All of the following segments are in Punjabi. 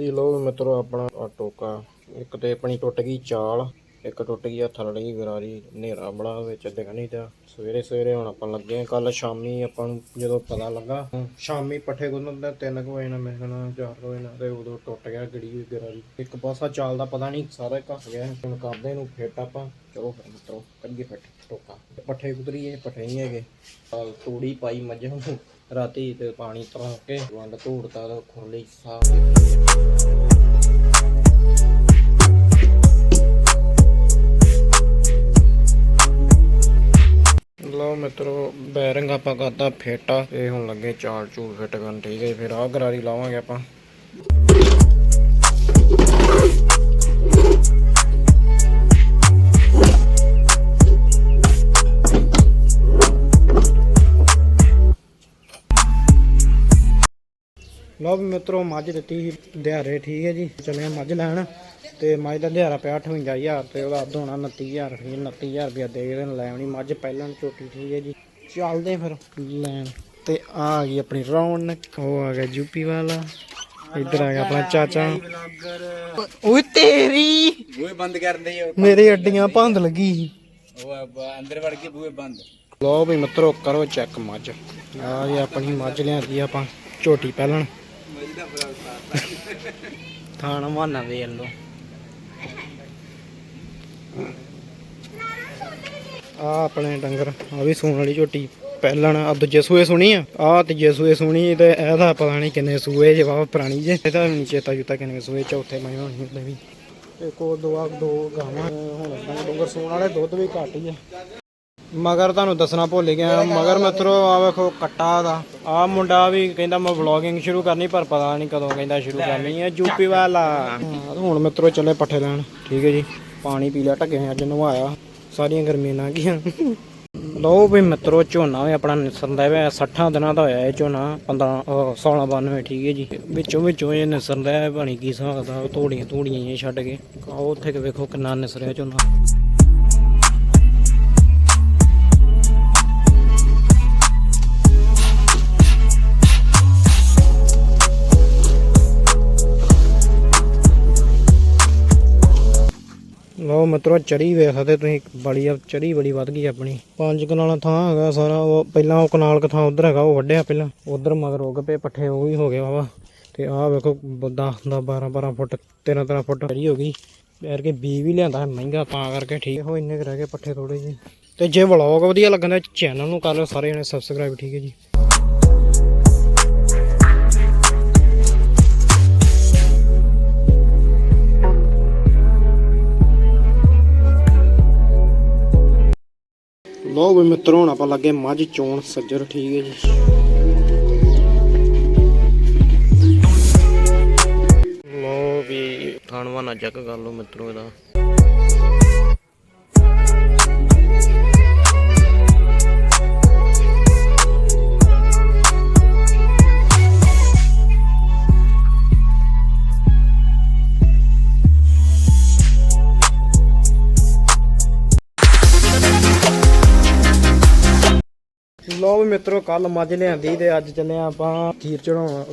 ਹਾਂਜੀ ਲੋ ਮਿੱਤਰੋ ਆਪਣਾ ਆਹ ਟੋਕਾ। ਇੱਕ ਤੇ ਆਪਣੀ ਟੁੱਟ ਗਈ ਚਾਲ, ਇੱਕ ਟੁੱਟ ਗਈ ਆ ਥਲੜੀ ਗਰਾਰੀ ਹਨੇਰਾ ਬੜਾ ਵਿੱਚ ਦਿਖ ਤਾਂ। ਸਵੇਰੇ ਸਵੇਰੇ ਹੁਣ ਆਪਾਂ ਲੱਗੇ ਕੱਲ ਸ਼ਾਮੀ ਆਪਾਂ ਨੂੰ ਜਦੋਂ ਪਤਾ ਲੱਗਾ, ਸ਼ਾਮੀ ਪੱਠੇ ਗੁੰਨਣ ਦਾ 3 ਵਜੇ ਨਾਲ, ਮੇਰੇ ਨਾਲ 4 ਵਜੇ ਨਾਲ, ਤੇ ਉਦੋਂ ਟੁੱਟ ਗਿਆ ਗੜੀ ਹੋਈ ਗਰਾਰੀ ਇੱਕ ਪਾਸਾ ਚਾਲ ਦਾ ਪਤਾ ਨਹੀਂ, ਸਾਰਾ ਘਸ ਗਿਆ। ਹੁਣ ਕਰਦੇ ਇਹਨੂੰ ਫਿੱਟ ਆਪਾਂ। ਚਲੋ ਫਿਰ ਮਿੱਤਰੋ, ਕਰੀਏ ਫਿੱਟ ਟੋਕਾ। ਪੱਠੇ ਕੁਤਰੀਏ, ਪੱਠੇ ਨਹੀਂ ਹੈਗੇ। ਕੱਲ ਤੂੜੀ ਪਾਈ ਮੱਝਾਂ ਨੂੰ। ਰਾਤੀ ਤੇ ਪਾਣੀ ਤਰਾ ਕੇ ਵੰਡ ਧੂੜਤਾ ਤੇ ਖੁਰਲੀ ਸਾਫ਼ ਲਓ ਮਿੱਤਰੋ, ਬੈਰਿੰਗ ਆਪਾਂ ਕਰਤਾ ਫਿੱਟ ਆ ਇਹ ਹੁਣ ਲੱਗੇ ਚਾਰ ਚੂਲ ਫਿੱਟ ਕਰਨ, ਠੀਕ ਹੈ ਫਿਰ ਆਹ ਗਰਾਰੀ ਲਾਵਾਂਗੇ ਆਪਾਂ। ਲਓ ਵੀ ਮਿੱਤਰੋ ਮੱਝ ਦਿੱਤੀ ਸੀ ਦਿਹਾੜੇ ਠੀਕ ਹੈ ਜੀ। ਚੱਲੇ ਮੱਝ ਲੈਣ ਤੇ ਮੱਝ ਦਾ ਦਿਹਾੜਾ ਪਿਆ 58000 ਤੇ ਉਹਦਾ ਅੱਧ ਹੋਣਾ 29000 ਰੁਪਏ 29000 ਰੁਪਏ ਦੇ ਕੇ ਲੈ ਆਉਣੀ ਮੱਝ ਪਹਿਲਾਂ ਝੋਟੀ ਠੀਕ ਹੈ ਜੀ। ਚੱਲਦੇ ਫਿਰ ਲੈਣ। ਤੇ ਆ ਗਈ ਆਪਣੀ ਰੌਣਕ ਉਹ ਆ ਗਿਆ ਯੂਪੀ ਵਾਲਾ ਇੱਧਰ ਆ ਗਿਆ ਆਪਣਾ ਚਾਚਾ। ਓਏ ਤੇਰੀ! ਬੂਹੇ ਬੰਦ ਕਰਦੇ ਹੋ ਮੇਰੇ ਅੱਡੀਆਂ ਭੰਦ ਲੱਗੀ ਉਹ ਅੰਦਰ ਵੜ ਕੇ ਬੂਹੇ ਬੰਦ। ਲਓ ਵੀ ਮਿੱਤਰੋ ਕਰੋ ਚੈੱਕ ਮੱਝ। ਆ ਇਹ ਆਪਣੀ ਮੱਝ ਲਿਆਂਦੀ ਆਪਾਂ ਝੋਟੀ ਪਹਿਲਣ ਥਾਣਾ ਮਾਨਾ ਵੇਖ ਲਓ। ਆ ਆਪਣੇ ਡੰਗਰ, ਆ ਵੀ ਸੂਣ ਵਾਲੀ ਝੋਟੀ। ਪਹਿਲਾਂ ਆ ਦੂਜੇ ਸੂਏ ਸੁਣੀ ਆ ਆ ਤੀਜੇ ਸੂਏ ਸੁਣੀ ਤੇ ਇਹਦਾ ਪਤਾ ਨਹੀਂ ਕਿੰਨੇ ਸੂਏ ਜੇ ਵਾਹ ਪੁਰਾਣੀ ਜੇ। ਇਹਦਾ ਵੀ ਨੀ ਚੇਤਾ ਜੁਤਾ ਕਿੰਨੇ ਸੂਏ, ਚੌਥੇ ਮੈਂ ਹੋਣੀ ਉਹਦੇ ਵੀ। ਇੱਕ ਉਹ ਦੋ ਦੋ ਗਾਵਾਂ, ਹੁਣ ਡੰਗਰ ਸੂਣ ਵਾਲੇ, ਦੁੱਧ ਵੀ ਘੱਟ ਹੀ ਆ। ਮਗਰ ਤੁਹਾਨੂੰ ਦੱਸਣਾ ਭੁੱਲ ਗਿਆ, ਮਗਰ ਮਿੱਤਰੋ ਆ ਵੇਖੋ ਕੱਟਾ ਦਾ। ਆ ਮੁੰਡਾ ਵੀ ਕਹਿੰਦਾ ਮੈਂ ਵਲੌਗਿੰਗ ਸ਼ੁਰੂ ਕਰਨੀ, ਪਰ ਪਤਾ ਨਹੀਂ ਕਦੋਂ ਕਹਿੰਦਾ ਸ਼ੁਰੂ ਕਰਨੀ ਹੈ ਯੂਪੀ ਵਾਲਾ। ਹੁਣ ਮਿੱਤਰੋ ਚੱਲੇ ਪੱਠੇ ਲੈਣ। ਠੀਕ ਹੈ ਜੀ, ਪਾਣੀ ਪੀ ਲਿਆ ਢੱਗੇ ਅੱਜ ਨਵਾਇਆ। ਸਾਰੀਆਂ ਗਰਮੀਆਂ ਲੰਘ ਗਈਆਂ ਲਓ ਵੀ ਮਿੱਤਰੋ, ਝੋਨਾ ਵੀ ਆਪਣਾ ਨਿਸਰਦਾ ਹੈ 60 ਦਿਨਾਂ ਦਾ ਹੋਇਆ ਇਹ ਝੋਨਾ 15 ਅਹ 16 92 ਠੀਕ ਹੈ ਜੀ। ਵਿੱਚੋਂ ਵਿੱਚੋਂ ਇਹ ਨਿਸਰਦਾ ਹੈ ਬਣੀ ਕੀ ਹਿਸਾਬ ਦਾ ਤੋੜੀਆਂ ਤੋੜੀਆਂ ਛੱਡ ਕੇ। ਆਓ ਉੱਥੇ ਵੇਖੋ ਕਿੰਨਾ ਨਿਸਰਿਆ ਝੋਨਾ। ਮਿੱਤਰੋ ਚੜੀ ਵੇਖ ਸਕਦੇ ਤੁਸੀਂ ਬੜੀ ਆ, ਚੜੀ ਬੜੀ ਵੱਧ ਗਈ ਆਪਣੀ। ਪੰਜ ਕਨਾਲਾਂ ਥਾਂ ਹੈਗਾ ਸਾਰਾ, ਉਹ ਪਹਿਲਾਂ ਉਹ ਕਨਾਲ ਥਾਂ ਉਧਰ ਹੈਗਾ, ਉਹ ਵੱਡਿਆ ਪਹਿਲਾਂ। ਉਧਰ ਮਗਰ ਉੱਗ ਪਏ, ਪੱਠੇ ਉਹ ਵੀ ਹੋ ਗਏ ਵਾਵਾ ਤੇ ਆਹ ਵੇਖੋ 10 ਦਾ 12 12 ਫੁੱਟ 13 13 ਫੁੱਟ ਚੜੀ ਹੋ ਗਈ। ਯਾਰ ਕਿ ਬੀ ਵੀ ਲਿਆਂਦਾ, ਮਹਿੰਗਾ ਤਾਂ ਕਰਕੇ ਠੀਕ। ਹੋ ਇੰਨੇ ਕੁ ਰਹਿ ਗਏ ਪੱਠੇ ਥੋੜੇ ਜਿਹੇ। ਤੇ ਜੇ ਵਲੌਗ ਵਧੀਆ ਲੱਗਦਾ ਚੈਨਲ ਨੂੰ ਕਰ ਲਿਓ, ਸਾਰੇ ਜਣੇ ਸਬਸਕ੍ਰਾਈਬ ਠੀਕ ਹੈ ਜੀ। ਲੋ ਵੀ ਮਿੱਤਰੋ, ਹੁਣ ਆਪਾਂ ਲੱਗੇ ਮੱਝ ਚੋਣ ਸੱਜਰ, ਠੀਕ ਹੈ ਜੀ। ਲੋ ਵੀ ਥਾਣਵਾ ਨਾ ਚੱਕ ਕਰ ਲਓ ਮਿੱਤਰੋ ਇਹਦਾ। ਲੋ ਵੀ ਮਿੱਤਰੋ ਕੱਲ ਮੱਝ ਲਿਆਂਦੀ ਤੇ ਅੱਜ ਚੱਲੇ ਆਪਾਂ ਖੀਰ ਚੜਾਉਣ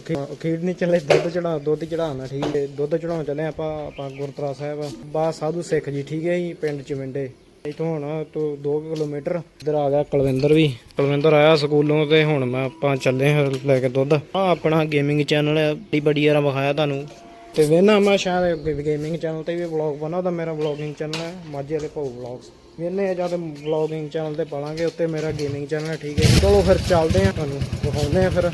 ਖੀਰ ਨਹੀਂ ਚੱਲੇ, ਦੁੱਧ ਚੜਾ ਦੁੱਧ ਚੜਾਉਣਾ ਠੀਕ ਹੈ। ਦੁੱਧ ਚੜਾਉਣ ਚੱਲੇ ਆਪਾਂ ਆਪਾਂ ਗੁਰਦੁਆਰਾ ਸਾਹਿਬ। ਬਾ ਸਾਧੂ ਸਿੱਖ ਜੀ ਠੀਕ ਹੈ ਜੀ, ਪਿੰਡ ਚਵਿੰਡੇ ਇਥੋਂ ਹੁਣ ਤੋਂ 2 ਕਿਲੋਮੀਟਰ ਇੱਧਰ ਆ ਗਿਆ ਕੁਲਵਿੰਦਰ ਵੀ। ਕੁਲਵਿੰਦਰ ਆਇਆ ਸਕੂਲੋਂ ਤੇ ਹੁਣ ਮੈਂ ਆਪਾਂ ਚੱਲੇ ਹਾਂ ਲੈ ਕੇ ਦੁੱਧ। ਆ ਆਪਣਾ ਗੇਮਿੰਗ ਚੈਨਲ ਹੈ ਬੜੀ ਬੜੀ ਯਾਰ ਵਿਖਾਇਆ ਤੁਹਾਨੂੰ। ਤੇ ਵੇਨਾ ਮੈਂ ਸ਼ਾਇਦ ਗੇਮਿੰਗ ਚੈਨਲ ਤੇ ਵੀ ਵਲੌਗ ਬਣਾ ਉਹਦਾ ਮੇਰਾ ਵਲੌਗਿੰਗ ਚੈਨਲ ਹੈ ਮਾਝੇ ਵਾਲੇ ਭਾਊ ਵਲੌਗਸ ਵੇਨੇ ਜਦ ਵਲੌਗਿੰਗ ਚੈਨਲ ਤੇ ਪਾਲਾਂਗੇ, ਉੱਤੇ ਮੇਰਾ ਗੇਮਿੰਗ ਚੈਨਲ ਹੈ, ਠੀਕ ਹੈ ਚਲੋ ਫਿਰ ਚੱਲਦੇ ਹਾਂ, ਤੁਹਾਨੂੰ ਵਿਖਾਉਂਦੇ ਆ ਫਿਰ।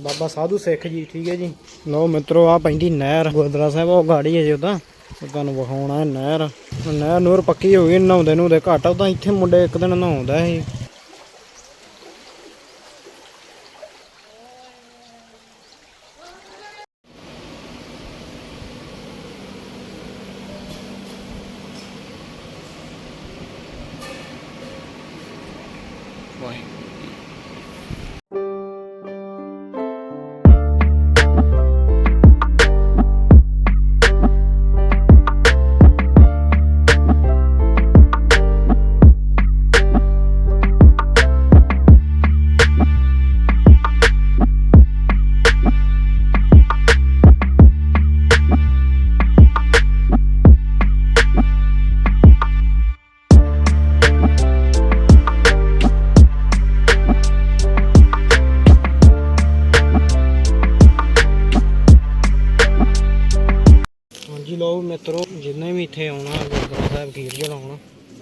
ਬਾਬਾ ਸਾਧੂ ਸਿੱਖ ਜੀ, ਠੀਕ ਹੈ ਜੀ। ਲਓ ਮਿੱਤਰੋ ਆ ਪੈਂਦੀ ਨਹਿਰ, ਗੁਰਦੁਆਰਾ ਸਾਹਿਬ, ਉਹ ਗਾੜੀ ਹੈ ਜੀ ਉਹਦਾ ਤੁਹਾਨੂੰ ਵਿਖਾਉਣਾ ਹੈ ਨਹਿਰ। ਨਹਿਰ ਨੂਰ ਪੱਕੀ ਹੋ ਗਈ ਨਹਾਉਂਦੇ ਨੂੰ ਦੇ ਘੱਟ ਉਦਾਂ ਇੱਥੇ ਮੁੰਡੇ ਇੱਕ ਦਿਨ ਨਹਾਉਂਦਾ ਸੀ। ਮਿੱਤਰੋ, ਜਿੰਨੇ ਵੀ ਇੱਥੇ ਆਉਣਾ, ਗੁਰਦੁਆਰਾ ਸਾਹਿਬ ਖੀਰ ਚੜਾਉਣਾ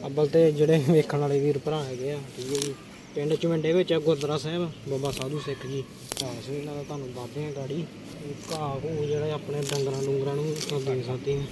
ਅੱਬਲ ਤੇ ਜਿਹੜੇ ਵੇਖਣ ਵਾਲੇ ਵੀਰ ਭਰਾ ਹੈਗੇ ਆ, ਠੀਕ ਹੈ ਜੀ। ਪਿੰਡ ਚਮੰਡੇ ਵਿੱਚ ਆ ਗੁਰਦੁਆਰਾ ਸਾਹਿਬ, ਬਾਬਾ ਸਾਧੂ ਸਿੱਖ ਜੀ। ਇਤਿਹਾਸ ਇਹਨਾਂ ਦਾ ਤੁਹਾਨੂੰ ਦੱਸਦੇ ਆ ਗਾੜੀ ਘਾਹ ਘੂ ਜਿਹੜੇ ਆਪਣੇ ਡੰਗਰਾਂ ਡੁੰਗਰਾਂ ਨੂੰ ਤਾਂ ਦੇ ਸਕਦੇ ਆ।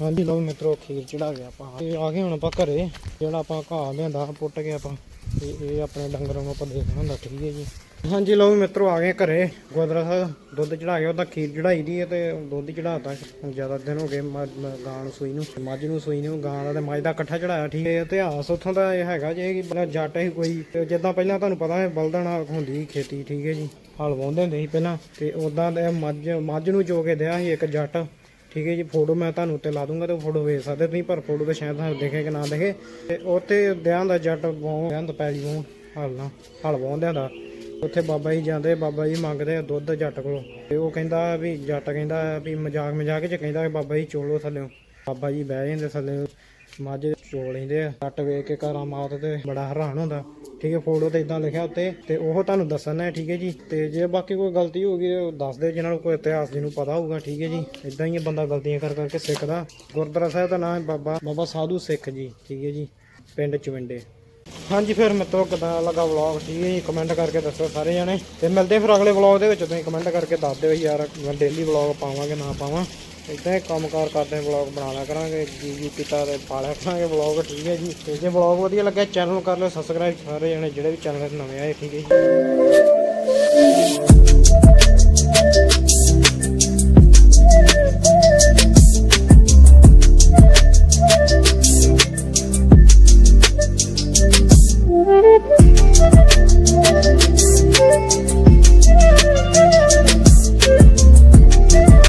ਹਾਂਜੀ, ਲਓ ਮਿੱਤਰੋ, ਖੀਰ ਚੜਾ ਗਿਆ ਆਪਾਂ। ਆ ਗਏ ਹੁਣ ਆਪਾਂ ਘਰੇ, ਜਿਹੜਾ ਆਪਾਂ ਘਾਹ ਲਿਆਂਦਾ, ਪੁੱਟ ਕੇ ਆਪਾਂ। ਤੇ ਇਹ ਆਪਣੇ ਡੰਗਰਾਂ ਨੂੰ ਆਪਾਂ ਦੇਖਣਾ ਹੁੰਦਾ, ਠੀਕ ਹੈ ਜੀ। ਹਾਂਜੀ, ਲਓ ਵੀ ਮਿੱਤਰੋ, ਆ ਗਏ ਘਰੇ। ਗੁਰਦੁਆਰਾ ਸਾਹਿਬ ਦੁੱਧ ਚੜਾ ਕੇ ਉਹਦਾ ਖੀਰ ਚੜਾਈ ਦੀ ਹੈ ਤੇ ਦੁੱਧ ਚੜਾਤਾ ਹੁਣ ਜ਼ਿਆਦਾ ਦਿਨ ਹੋ ਗਏ ਮੱਝ- ਗਾਂ ਨੂੰ ਸੂਈ ਨੂੰ, ਮੱਝ ਨੂੰ ਸੂਈ ਨੂੰ, ਗਾਂ ਦਾ ਮੱਝ ਦਾ ਇਕੱਠਾ ਚੜਾਇਆ ਠੀਕ ਹੈ। ਇਤਿਹਾਸ ਉੱਥੋਂ ਦਾ ਇਹ ਹੈਗਾ ਜੇ ਕਿ ਪਹਿਲਾਂ ਜੱਟ ਹੀ ਕੋਈ ਜਿੱਦਾਂ ਪਹਿਲਾਂ ਤੁਹਾਨੂੰ ਪਤਾ ਹੈ ਬਲਦਾਂ ਨਾਲ ਹੁੰਦੀ ਸੀ ਖੇਤੀ, ਠੀਕ ਹੈ ਜੀ। ਹਲ ਵਾਹੁੰਦੇ ਹੁੰਦੇ ਸੀ ਪਹਿਲਾਂ, ਤੇ ਉਦਾਂ ਦੇ ਮੱਝ ਮੱਝ ਨੂੰ ਜੋ ਕੇ ਦਿਆ ਸੀ ਇੱਕ ਜੱਟ। ਠੀਕ ਹੈ ਜੀ ਫੋਟੋ ਮੈਂ ਤੁਹਾਨੂੰ ਉੱਤੇ ਲਾ ਦੂੰਗਾ ਤੇ ਫੋਟੋ ਵੇਚ ਸਕਦੇ ਤੁਸੀਂ, ਪਰ ਫੋਟੋ ਤੇ ਸ਼ਾਇਦ ਤੁਹਾਨੂੰ ਦਿਖੇ ਕਿ ਨਾ ਦਿਖੇ। ਤੇ ਉੱਥੇ ਦਿਆਂ ਦਾ ਜੱਟ ਬਹੁਤ ਦਿਆਂ ਦਾ ਪੈਲੀ ਵਾਹੁੰ ਹਲ ਨਾਲ ਹਲ ਵਾਹੁੰਦਿਆਂ ਦਾ। ਉੱਥੇ ਬਾਬਾ ਜੀ ਜਾਂਦੇ, ਬਾਬਾ ਜੀ ਮੰਗਦੇ ਆ ਦੁੱਧ ਜੱਟ ਕੋਲੋਂ। ਤੇ ਉਹ ਕਹਿੰਦਾ ਵੀ, ਜੱਟ ਕਹਿੰਦਾ ਵੀ ਮਜ਼ਾਕ ਮਜ਼ਾਕ ਚ ਕਹਿੰਦਾ ਬਾਬਾ ਜੀ ਚੋਲੋ ਥੱਲਿਓ। ਬਾਬਾ ਜੀ ਬਹਿ ਜਾਂਦੇ ਥੱਲੇ ਮੱਝ ਚੋ ਲੈਂਦੇ ਆ। ਜੱਟ ਵੇਖ ਕੇ ਕਰਾਮਾਤ ਤੇ ਬੜਾ ਹੈਰਾਨ ਹੁੰਦਾ। ਠੀਕ ਹੈ ਫੋਟੋ ਤੇ ਇਦਾਂ ਲਿਖਿਆ ਉੱਤੇ ਤੇ ਉਹ ਤੁਹਾਨੂੰ ਦੱਸਣਾ ਹੈ ਠੀਕ ਹੈ ਜੀ। ਤੇ ਜੇ ਬਾਕੀ ਕੋਈ ਗਲਤੀ ਹੋ ਗਈ, ਉਹ ਦੱਸ ਦਿਓ ਜਿਹਨਾਂ ਨੂੰ ਕੋਈ ਇਤਿਹਾਸ ਜਿਹਨੂੰ ਪਤਾ ਹੋਊਗਾ, ਠੀਕ ਹੈ ਜੀ। ਇਦਾਂ ਹੀ ਇਹ ਬੰਦਾ ਗਲਤੀਆਂ ਕਰ ਕਰਕੇ ਸਿੱਖਦਾ। ਗੁਰਦੁਆਰਾ ਸਾਹਿਬ ਦਾ ਨਾਮ ਹੈ ਬਾਬਾ ਬਾਬਾ ਸਾਧੂ ਸਿੱਖ ਜੀ, ਠੀਕ ਹੈ ਜੀ, ਪਿੰਡ ਚਵਿੰਡੇ। ਹਾਂਜੀ, ਫਿਰ ਮਿੱਤਰੋ, ਕਿਦਾਂ ਲੱਗਾ ਵਲੌਗ ਠੀਕ ਹੈ ਜੀ ਕਮੈਂਟ ਕਰਕੇ ਦੱਸੋ ਸਾਰੇ ਜਣੇ। ਤੇ ਮਿਲਦੇ ਫਿਰ ਅਗਲੇ ਵਲੌਗ ਦੇ ਵਿੱਚ, ਤੁਸੀਂ ਕਮੈਂਟ ਕਰਕੇ ਦੱਸ ਦਿਓ ਯਾਰ, ਮੈਂ ਡੇਲੀ ਵਲੌਗ ਪਾਵਾਂਗੇ, ਨਾ ਪਾਵਾਂ। ਇਦਾਂ ਹੀ ਕੰਮਕਾਰ ਕਰਦੇ ਵਲੌਗ ਬਣਾ ਲਿਆ ਕਰਾਂਗੇ, ਜੀ ਜੀ ਪਿਤਾ ਦੇ ਪਾ ਲਿਆ ਕਰਾਂਗੇ ਵਲੌਗ, ਠੀਕ ਹੈ ਜੀ। ਤੇ ਜੇ ਵਲੌਗ ਵਧੀਆ ਲੱਗਿਆ ਚੈਨਲ ਨੂੰ ਕਰ ਲਿਓ ਸਬਸਕ੍ਰਾਈਬ ਸਾਰੇ ਜਣੇ ਜਿਹੜੇ ਵੀ ਚੈਨਲ ਨਵੇਂ ਆਏ, ਠੀਕ ਹੈ ਜੀ।